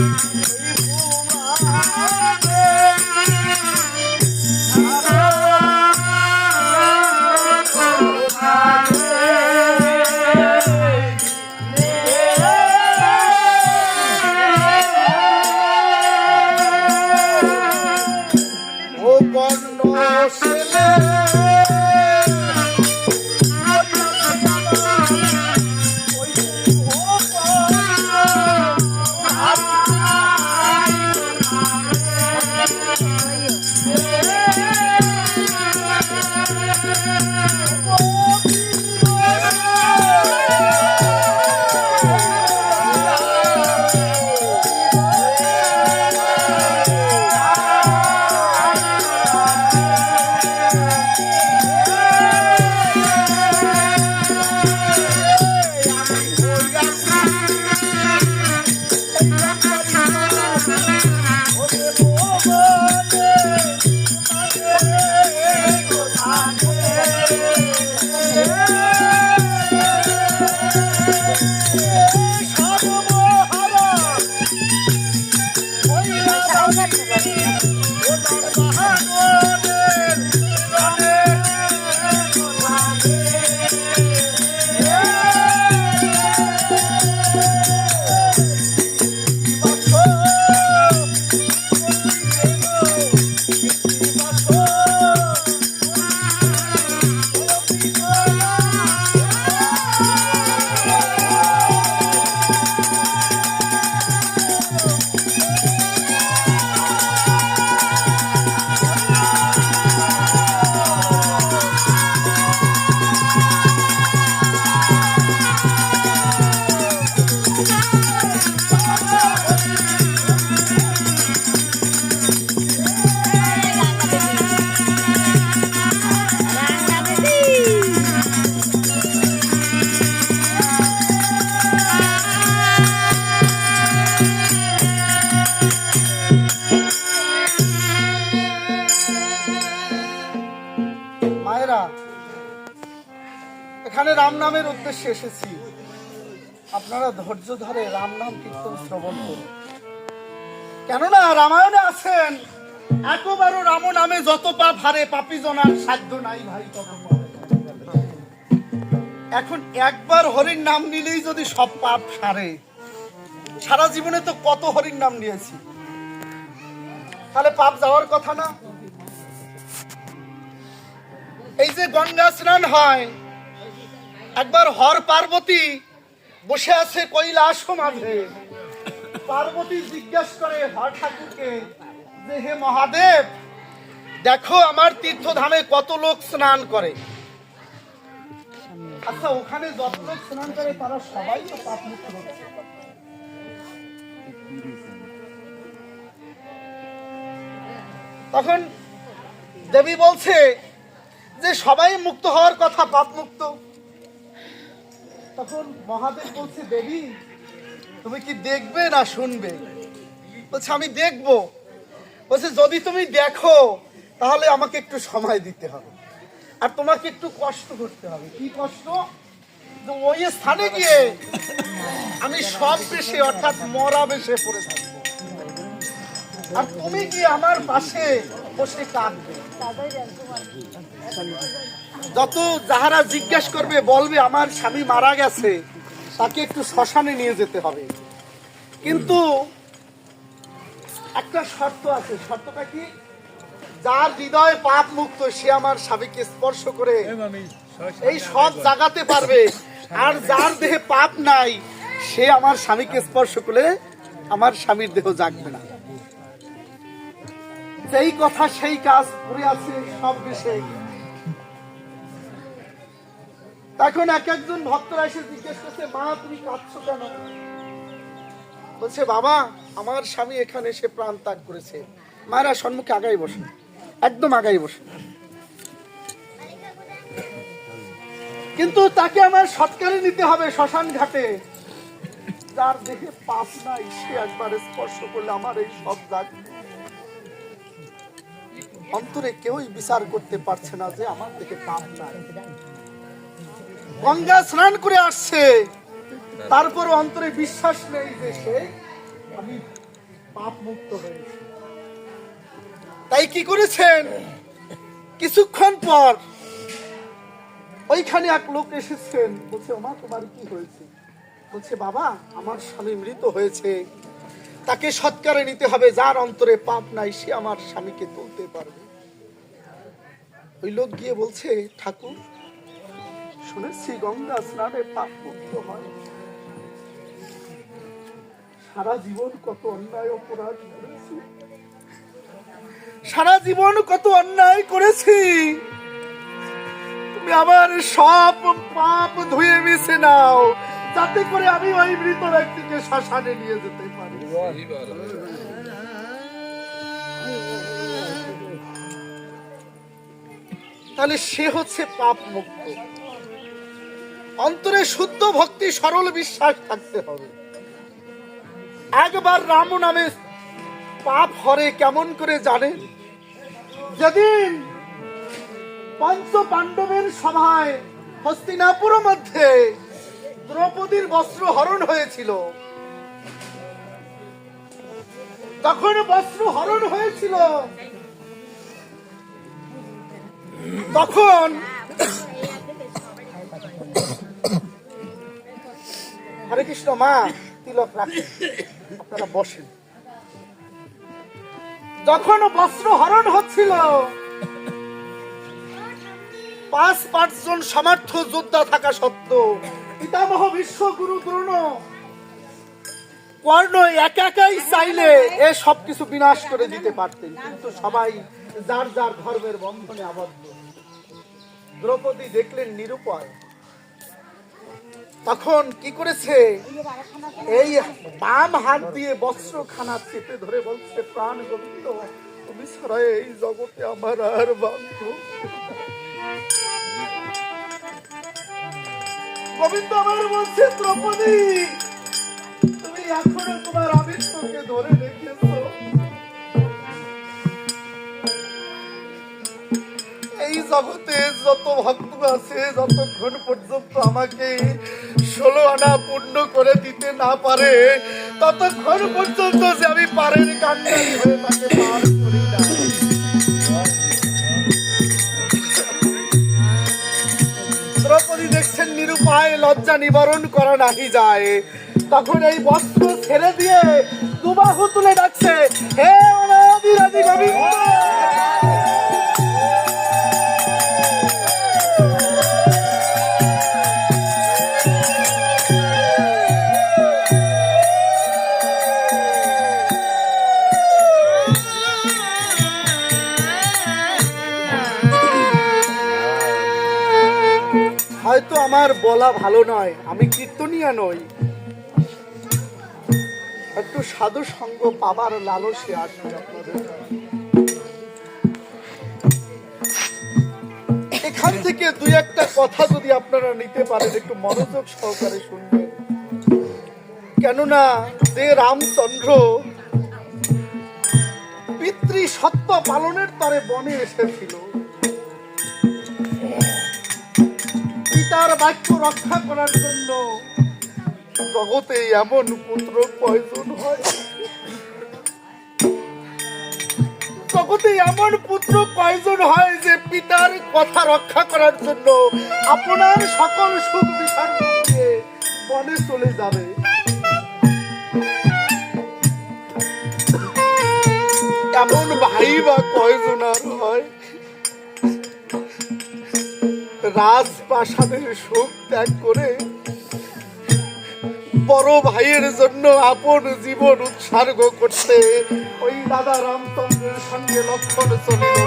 thank Ram নামের উদ্দেশ্যে এসেছি। আপনারা ধৈর্য ধরে রাম নাম কীর্তন শ্রবণ করুন। কেননা রামায়ণে আছেন, একবারও রাম নামে যত পাপ হারে, পাপি জনার সাধ্য নাই ভাই এখন একবার হরির নাম নিলেই যদি সব পাপ সারে, সারা জীবনে তো কত হরির নাম নিয়েছি। তাহলে পাপ যাওয়ার কথা না? এই যে গঙ্গা স্নান হয় একবার হর পার্বতী বসে আছে কৈলাস মাঝে। পার্বতী জিজ্ঞাসা করে, হর ঠাকুরকে, যে হে মহাদেব, দেখো আমার তীর্থধামে কত লোক স্নান করে। আচ্ছা ওখানে যত লোক স্নান করে, তারা সবাই তো পাপ মুক্ত হচ্ছে। তখন দেবী বলছে যে, সবাই মুক্ত হওয়ার কথা, পাপ মুক্ত। তখন মহাদেব বলছে, দেবী, তুমি কি দেখবে না শুনবে? বলছে, আমি দেখব। বলছে, যদি তুমি দেখো, তাহলে আমাকে একটু সময় দিতে হবে। আর তোমাকে একটু কষ্ট করতে হবে। কি কষ্ট? ওই স্থানে গিয়ে আমি সব বেশে, অর্থাৎ মরা বেশে পড়ে থাকব। আর তুমি কি আমার পাশে বসে কাঁদবে। যত যাহারা জিজ্ঞেস করবে বলবে আমার স্বামী মারা গেছে তাকে একটু শ্মশানে নিয়ে যেতে হবে। কিন্তু একটা শর্ত আছে। শর্তটা কি? যার হৃদয় পাপ মুক্ত সে আমার স্বামীকে স্পর্শ করে এই সব জাগাতে পারবে। আর যার দেহে পাপ নাই সে আমার স্বামীকে স্পর্শ করলে আমার স্বামীর দেহ জাগবে না। যেই কথা সেই কাজ করে আছে সব বিষয়ে তখন এক একজন ভক্তরা এসে জিজ্ঞেস করছে, মা, তুমি কাঁদছো কেন? বলছে, বাবা, আমার স্বামী এখানে এসে প্রাণ ত্যাগ করেছে। মায়েরা সম্মুখে আগাই বসে একদম আগাই বসে কিন্তু তাকে আমার সৎকারে নিতে হবে শ্মশান ঘাটে। যার দেখে পাপ নাই, সে একবার স্পর্শ করলে আমার এই সব জাগবে অন্তরে কেউই বিচার করতে পারছে না যে আমার দেখে পাপ নাই। গঙ্গা স্নান করে আসছে। তারপর অন্তরে বিশ্বাস নেই সে আমি পাপ মুক্ত হয়েছে। তাই কি করেছেন? কিছুক্ষণ পর ওইখানে এক লোক এসেছেন, বলছে, ওমা, তোমার কি হয়েছে? বলছে, বাবা, আমার স্বামী মৃত হয়েছে। তাকে সৎকারে নিতে হবে, যার অন্তরে পাপ নাই, সে আমার স্বামীকে তুলতে পারবে। ওই লোক গিয়ে বলছে, ঠাকুর শুনেছি গঙ্গা স্নানে পাপ মুক্ত হয়। সারা জীবন কত অন্যায় অপরাধ করেছি। সারা জীবন কত অন্যায় করেছি। তুমি আমার সব পাপ ধুয়ে মিশে নাও, যাতে করে আমি ওই মৃত ব্যক্তিকে শ্মশানে নিয়ে যেতে পারি। তাহলে সে হচ্ছে পাপ মুক্ত অন্তরে শুদ্ধ ভক্তি, সরল বিশ্বাস থাকতে হবে। একবার রাম নামে পাপ হরে কেমন করে জানেন যেদিন পঞ্চ পাণ্ডবের সভায় হস্তিনাপুর মধ্যে দ্রৌপদীর বস্ত্র হরণ হয়েছিল, তখন বস্ত্র হরণ হয়েছিল। তখন হরে কৃষ্ণ, মা, তিলক রাখেন আপনারা বসেন। যখন বস্ত্র হরণ হচ্ছিল, পাঁচ পাঁচজন সমর্থ যোদ্ধা থাকা সত্ত্বেও পিতামহ বিশ্বগুরু দ্রোণ কর্ণ একা একাই চাইলে এ সবকিছু বিনাশ করে দিতে পারতেন। কিন্তু সবাই যার যার ধর্মের বন্ধনে আবদ্ধ। দ্রৌপদী দেখলেন নিরুপায়। তখন কি করেছে? এই বাম হাত দিয়ে বস্ত্রখানা চেপে ধরে বলছে, প্রাণ গোবিন্দ, তুমি ছাড়া এই জগতে আমার আর বান্ধব গোবিন্দ আমার বলছে, দ্রৌপদী, তুমি এখনও তোমার আমিত্বকে ধরে রেখেছো জগতে যত ভক্ত আছে, যতক্ষণ পর্যন্ত আমাকে ষোলো আনা পূর্ণ করে দিতে না পারে, ততক্ষণ পর্যন্ত যে আমি পারের কান্ডারি হয়ে তাকে পার করি না দ্রৌপদী দেখছেন নিরুপায়, লজ্জা নিবারণ করা নাহি যায়। তখন এই বস্ত্র ছেড়ে দিয়ে দুবাহু তুলে ডাকছে, হে অনাদিরাদি গোবিন্দ! হয়তো আমার বলা ভালো নয়, আমি কীর্তনিয়া নই। একটু সাধু সঙ্গ পাবার লালসে আসি এখান থেকে দুই একটা কথা যদি আপনারা নিতে পারেন, একটু মনোযোগ সহকারে শুনবেন। কেননা, যে রামচন্দ্র পিতৃ সত্য পালনের তরে বনে এসেছিল পিতার বাক্য রক্ষা করার জন্য। জগতে এমন পুত্র প্রয়োজন হয়। জগতে এমন পুত্র প্রয়োজন হয় যে পিতার কথা রক্ষা করার জন্য আপনার সকল সুখ দিয়ে বনে চলে যাবে। এমন ভাই বা কয়জন রাজপ্রাসাদের সুখ ত্যাগ করে বড় ভাইয়ের জন্য আপন জীবন উৎসর্গ করতে ওই দাদা রামচন্দ্রের সঙ্গে লক্ষণ চলিল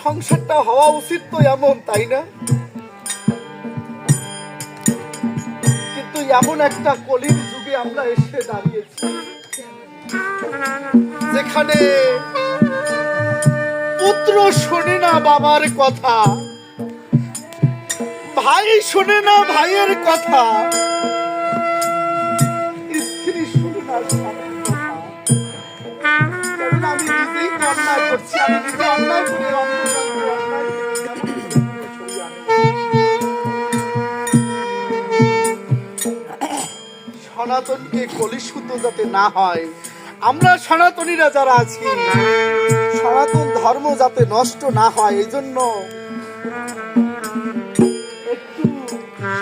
সংসারটা হওয়া উচিত তো এমন, তাই না? কিন্তু এমন একটা কলির যুগে আমরা এসে দাঁড়িয়েছি। যেখানে পুত্র শোনে না বাবার কথা, ভাই শোনে না ভাইয়ের কথা। সনাতনকে কলিশুত যাতে না হয় আমরা সনাতনীরা যারা আছি, সনাতন ধর্ম যাতে নষ্ট না হয়, এই জন্য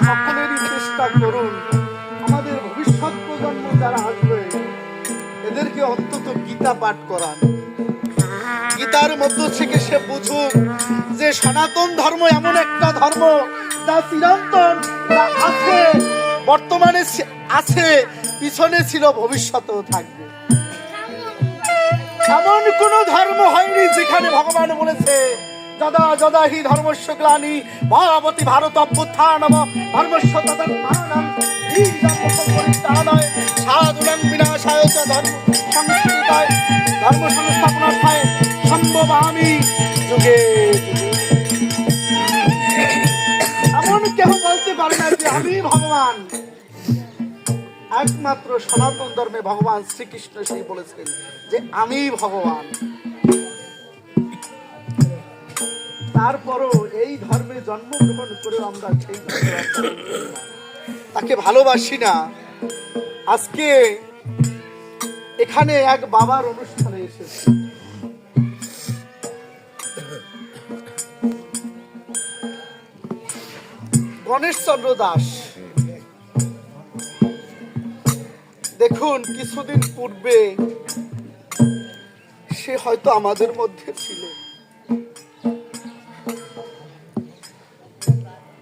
সকলেরই চেষ্টা করুন। আমাদের ভবিষ্যৎ প্রজন্ম যারা আসবে, এদেরকে অন্তত গীতা পাঠ করান। গীতার মধ্য থেকে সে বুঝুক যে সনাতন ধর্ম এমন একটা ধর্ম যা চিরন্তন, যা আছে, বর্তমানে আছে, পিছনে ছিল, ভবিষ্যতেও থাকবে। এমন কোন ধর্ম হয়নি যেখানে ভগবান বলেছে, যদা যদা হি ধর্মস্য গ্লানি ভগবতী ভারত অভ্যুত্থান ধর্মস্য তদন্মানম একমাত্র সনাতন ধর্মে ভগবান শ্রীকৃষ্ণ সেই বলেছেন যে আমি ভগবান। তারপরও এই ধর্মে জন্মগ্রহণ করে আমরা সেই। তাকে ভালোবাসি না। আজকে এখানে এক বাবার অনুষ্ঠানে এসেছে। গণেশচন্দ্র দাস। দেখুন, কিছুদিন পূর্বে সে হয়তো আমাদের মধ্যে ছিল।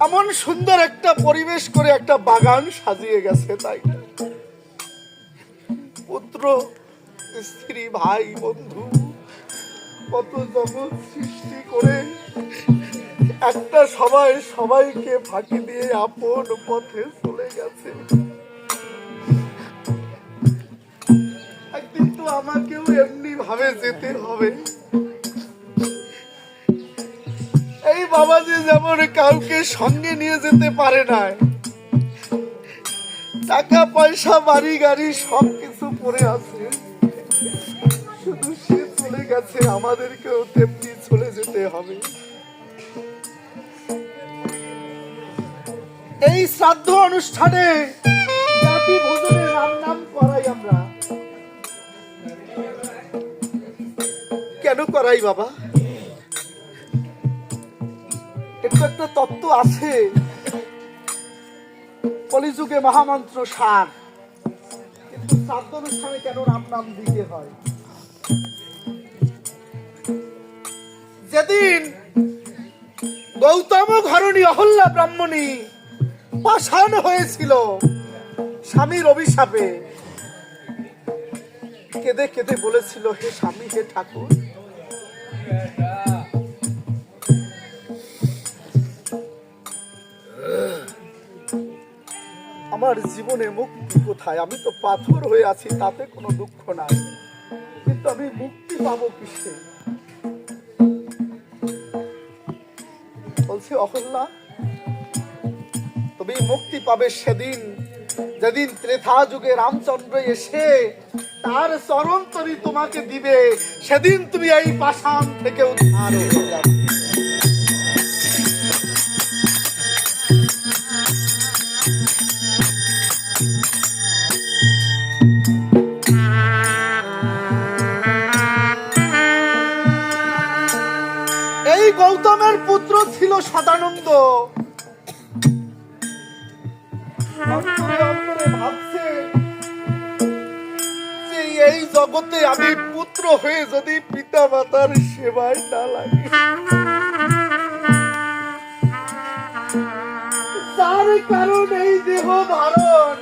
এমন সুন্দর একটা পরিবেশ করে একটা বাগান সাজিয়ে গেছে, তাই পুত্র, স্ত্রী, ভাই, বন্ধু, কত জগৎ সৃষ্টি করে একটা সবাই সবাইকে ফাঁকি দিয়ে আপন পথে চলে গেছে। আমাকেও ভাবে যেতে হবে? এই বাবাজি যেমন কাউকে সঙ্গে নিয়ে যেতে পারে না টাকা, পয়সা, বাড়ি, গাড়ি সব কিছু পড়ে আছে। শুধু সে চলে গেছে, আমাদেরকেও তেমনি চলে যেতে হবে। এই শ্রাদ্ধ অনুষ্ঠানে জাতি ভোজনে নাম নাম করাই আমরা। কেন করাই বাবা? একটু একটা তত্ত্ব আছে। কলিযুগে মহামন্ত্র সার। কিন্তু শ্রাদ্ধ অনুষ্ঠানে কেন রাম নাম দিতে হয়? যেদিন গৌতম ঘরণী অহল্যা ব্রাহ্মণী পাষাণ হয়েছিল স্বামীর অভিশাপে, কেঁদে কেঁদে বলেছিল, হে স্বামী, হে ঠাকুর আমার জীবনে মুক্তি কোথায়? আমি তো পাথর হয়ে আছি, তাতে কোনো দুঃখ নাই। কিন্তু আমি মুক্তি পাবো কিসে? বলছি, অহল্যা, তুমি মুক্তি পাবে সেদিন যেদিন ত্রেথা যুগে রামচন্দ্র এসে তার চরণ তরি তোমাকে দিবে, সেদিন তুমি এই পাষাণ থেকে উদ্ধার হয়ে যাবে। এই গৌতমের পুত্র ছিল সদানন্দ। জগতে আমি পুত্র হয়ে যদি পিতা মাতার সেবায় না লাগে। তার কারণ এই দেহ ধারণ